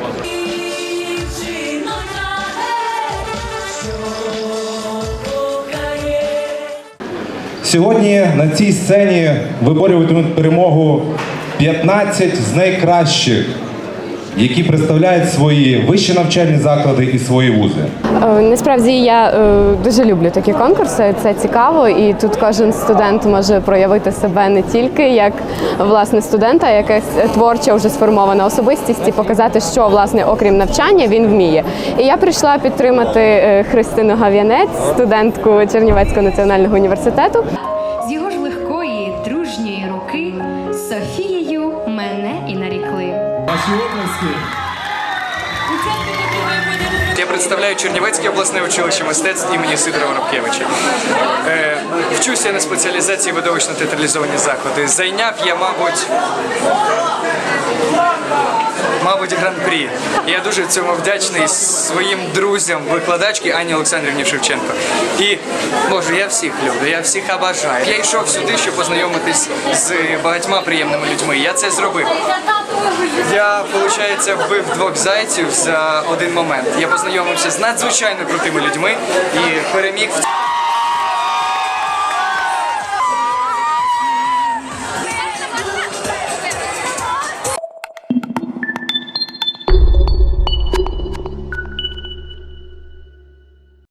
Базу. Сьогодні на цій сцені виборюватимуть перемогу 15 з найкращих, які представляють свої вищі навчальні заклади і свої вузи. Е, Насправді я е, дуже люблю такі конкурси. Це цікаво, і тут кожен студент може проявити себе не тільки як власне студента, а якась творча вже сформована особистість і показати, що власне, окрім навчання, він вміє. І я прийшла підтримати е, Христину Гав'янець, студентку Чернівецького національного університету. З його ж легкої, дружньої руки Софією мене і нарікли. Я представляю Чернівецьке обласне училище мистецтв імені Сидора Воробкевича. Е, вчуся на спеціалізації видовищно театралізовані заходи. Зайняв я, мабуть, мабуть, гран-прі. Я дуже цьому вдячний своїм друзям, викладачці Ані Олександрівні Шевченко. І Боже, я всіх люблю, я всіх обажаю. Я йшов сюди, щоб познайомитись з багатьма приємними людьми. Я це зробив. Я, виходить, вбив двох зайців за один момент. Я познайомився з надзвичайно крутими людьми і переміг в